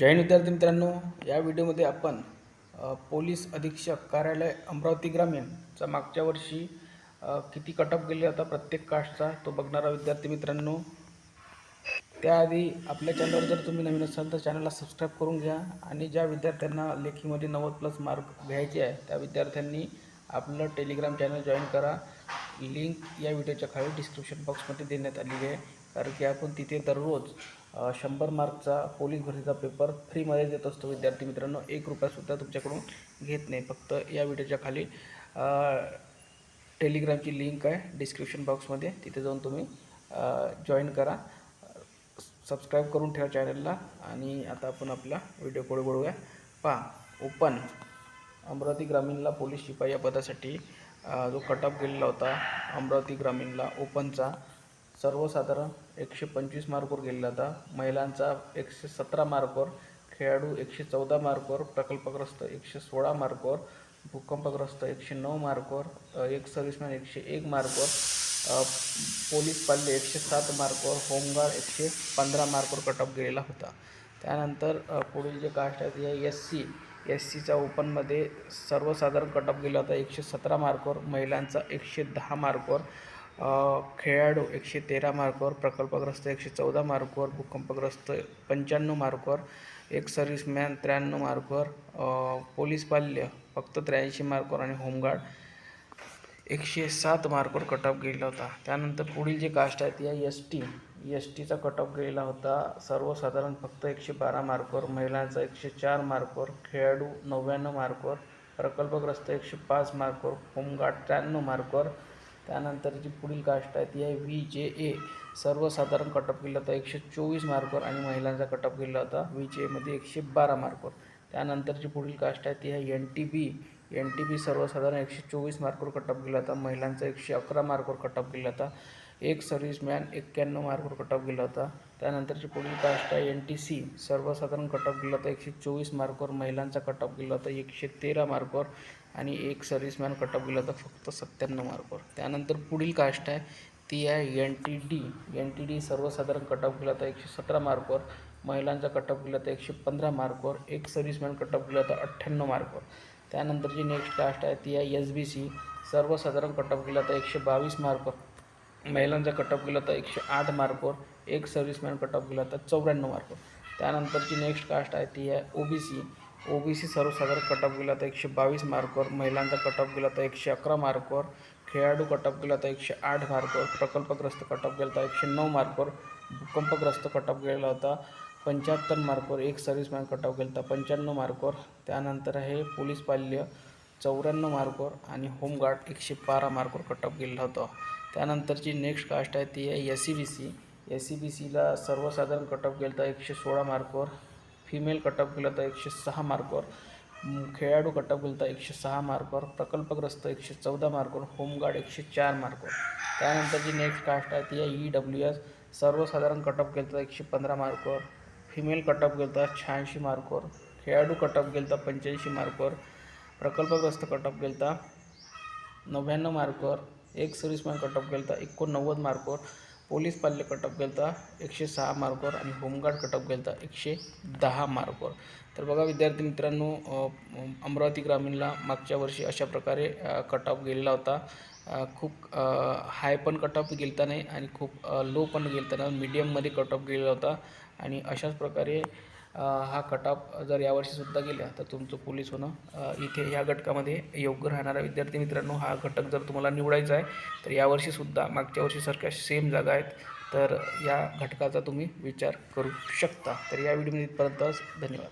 जय विद्यार्थी मित्रांनो या व्हिडिओमध्ये आपण पोलीस अधीक्षक कार्यालय अमरावती ग्रामीणचा मागच्या वर्षी किती कटअप गेले होता प्रत्येक कास्टचा तो बघणारा विद्यार्थी मित्रांनो. त्याआधी आपल्या चॅनलवर जर तुम्ही नवीन असाल तर चॅनलला सबस्क्राईब करून घ्या आणि ज्या विद्यार्थ्यांना लेखीमध्ये नव्वद प्लस मार्क घ्यायचे आहे त्या विद्यार्थ्यांनी आपलं टेलिग्राम चॅनल जॉईन करा. लिंक या व्हिडिओच्या खाली डिस्क्रिप्शन बॉक्समध्ये देण्यात आलेली आहे. कारण की आपण तिथे दररोज शंभर मार्कचा पोलीस भरतीचा पेपर फ्रीमध्ये देत असतो विद्यार्थी मित्रांनो. एक रुपयासुद्धा तुमच्याकडून घेत नाही. फक्त या व्हिडिओच्या खाली टेलिग्रामची लिंक आहे डिस्क्रिप्शन बॉक्समध्ये. तिथे जाऊन तुम्ही जॉईन करा. सबस्क्राईब करून ठेवा चॅनलला. आणि आता आपण आपला व्हिडिओ पुढे बघूया. पहा ओपन. अमरावती ग्रामीणला पोलीस शिपाई या पदासाठी जो कटअप गेलेला होता अमरावती ग्रामीणला ओपनचा. सर्वसाधारण एकशे पंचवीस मार्कवर गेलेला होता. महिलांचा एकशे सतरा मार्कवर खेळाडू एकशे चौदा मार्कवर प्रकल्पग्रस्त एकशे सोळा मार्कवर भूकंपग्रस्त एकशे नऊ मार्कवर एक सर्व्हिसमॅन एकशे एक मार्कवर पोलीस पाल्य एकशे सात मार्कवर होमगार्ड एकशे पंधरा मार्कवर कटअप गेलेला होता. त्यानंतर पुढील जे कास्ट आहेत या एस सी एस सीचा ओपनमध्ये सर्वसाधारण कटअप गेला होता. एकशे सतरा मार्कवर महिलांचा एकशे दहा मार्कवर खेळाडू एकशे तेरा मार्कवर प्रकल्पग्रस्त एकशे चौदा मार्कवर भूकंपग्रस्त पंच्याण्णव मार्कवर एक सर्व्हिसमॅन त्र्याण्णव मार्कवर पोलीस पाल्य फक्त त्र्याऐंशी मार्कवर आणि होमगार्ड एकशे सात मार्कवर कटअप गेलेला होता. त्यानंतर पुढील जे कास्ट आहेत या एस टी एस टीचा कटअप गेलेला होता. सर्वसाधारण फक्त एकशे बारा मार्कवर महिलांचा एकशे चार मार्कवर खेळाडू नव्याण्णव मार्कवर प्रकल्पग्रस्त एकशे पाच मार्कवर होमगार्ड त्र्याण्णव मार्कवर त्यानंतरची पुढील कास्ट ती आहे व्ही जे ए सर्वसाधारण कटअप केलं होता एकशे चोवीस मार्कवर आणि महिलांचा कटअप केला होता व्ही जे एमध्ये एकशे बारा मार्कवर त्यानंतरची पुढील कास्ट ती आहे N T B N T P सर्वसाधारण एकशे चोवीस मार्कवर कटअप गेला होता. महिलांचा एकशे अकरा मार्कवर कटअप गेला होता. एक सर्व्हिसमॅन एक्क्याण्णव मार्कवर कटअप गेला होता. त्यानंतरची पुढील कास्ट आहे एन टी सी. सर्वसाधारण कटअप गेला होता. एकशे चोवीस मार्कवर महिलांचा कटअप गेला होता. एकशे तेरा मार्कवर आणि एक सर्व्हिसमॅन कटअप गेला होता. फक्त सत्त्याण्णव मार्कवर. त्यानंतर पुढील कास्ट आहे. ती आहे N T D. N T D सर्वसाधारण कटअप गेला होता. एकशे सतरा मार्कवर महिलांचा कटअप गेला होता. एकशे पंधरा मार्कवर एक सर्व्हिसमॅन कटअप गेला होता. अठ्ठ्याण्णव मार्कवर. त्यानंतर जी नेक्स्ट कास्ट आहे ती आहे एस बी सी सर्वसाधारण कटअप केला तर एकशे बावीस मार्कवर महिलांचा कटअप केला होता एकशे आठ मार्कवर एक सर्व्हिसमॅन कटअप गेला होता चौऱ्याण्णव मार्कवर त्यानंतरची नेक्स्ट कास्ट आहे ती आहे O B C O B C सर्वसाधारण कटअप गेला होता एकशे बावीस मार्कवर महिलांचा कटअप गेला होता एकशे अकरा मार्कवर खेळाडू कटअप गेला होता एकशे आठ मार्कवर प्रकल्पग्रस्त कटअप गेला होता एकशे नऊ मार्कवर भूकंपग्रस्त कटअप गेला होता पंच्याहत्तर मार्कवर एक सर्व्हिसमॅन कटअप केला होता पंच्याण्णव मार्कवर. त्यानंतर आहे पोलीस पाल्य चौऱ्याण्णव मार्कवर आणि होमगार्ड एकशे बारा मार्कवर कटअप केलेला होता. त्यानंतरची नेक्स्ट कास्ट आहे ती आहे S C B C S C B सीला सर्वसाधारण कटअप केला होता एकशे सोळा मार्कवर. फिमेल कटअप केला होता एकशे सहा मार्कवर. खेळाडू कटअप केला होता एकशे सहा मार्कवर. प्रकल्पग्रस्त एकशे चौदा मार्कवर. होमगार्ड एकशे चार मार्कवर. त्यानंतरची नेक्स्ट कास्ट आहे ती आहे ई डब्ल्यू एस सर्वसाधारण कटअप केला होता एकशे पंधरा मार्कवर. फिमेल कटअप गेलता होता शहाऐंशी मार्कवर खेळाडू कटअप गेला होता पंच्याऐंशी मार्कवर प्रकल्पग्रस्त कटअप गेलता होता नव्याण्णव मार्कवर एक सर्व्हिसमॅन कटअप गेला होता एकोणनव्वद मार्कवर पोलीस पाल्य कटअप गेलता होता एकशे सहा मार्कवर आणि होमगार्ड कटअप गेला होता एकशे दहा मार्कवर तर बघा विद्यार्थी मित्रांनो अमरावती ग्रामीणला मागच्या वर्षी अशा प्रकारे कटअप गेलेला होता. खूप हाय पण कटअप गेलता नाही आणि खूप लो पण गेलता नाही. मीडियममध्ये कटअप गेलेला होता. आणि अशाच प्रकारे हा कटअप जर यावर्षीसुद्धा गेला तर तुमचं पोलीस होणं इथे ह्या घटकामध्ये योग्य राहणारा विद्यार्थी मित्रांनो हा घटक जर तुम्हाला निवडायचा आहे तर यावर्षीसुद्धा मागच्या वर्षीसारख्या सेम जागा आहेत तर या घटकाचा तुम्ही विचार करू शकता. तर या व्हिडिओमध्ये इथपर्यंतच धन्यवाद.